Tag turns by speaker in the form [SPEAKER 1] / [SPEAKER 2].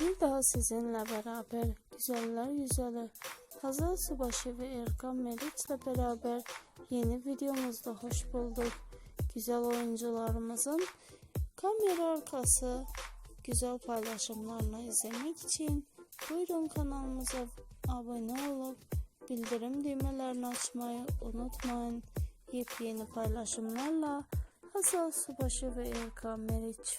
[SPEAKER 1] Bir daha sizinle beraber güzeller güzeli Hazal Subaşı ve Erkan Meriç'le beraber yeni videomuzda hoş bulduk. Güzel oyuncularımızın kamera arkası güzel paylaşımlarını izlemek için buyurun kanalımıza abone olup bildirim düğmelerini açmayı unutmayın. Yepyeni paylaşımlarla Hazal Subaşı ve Erkan Meriç.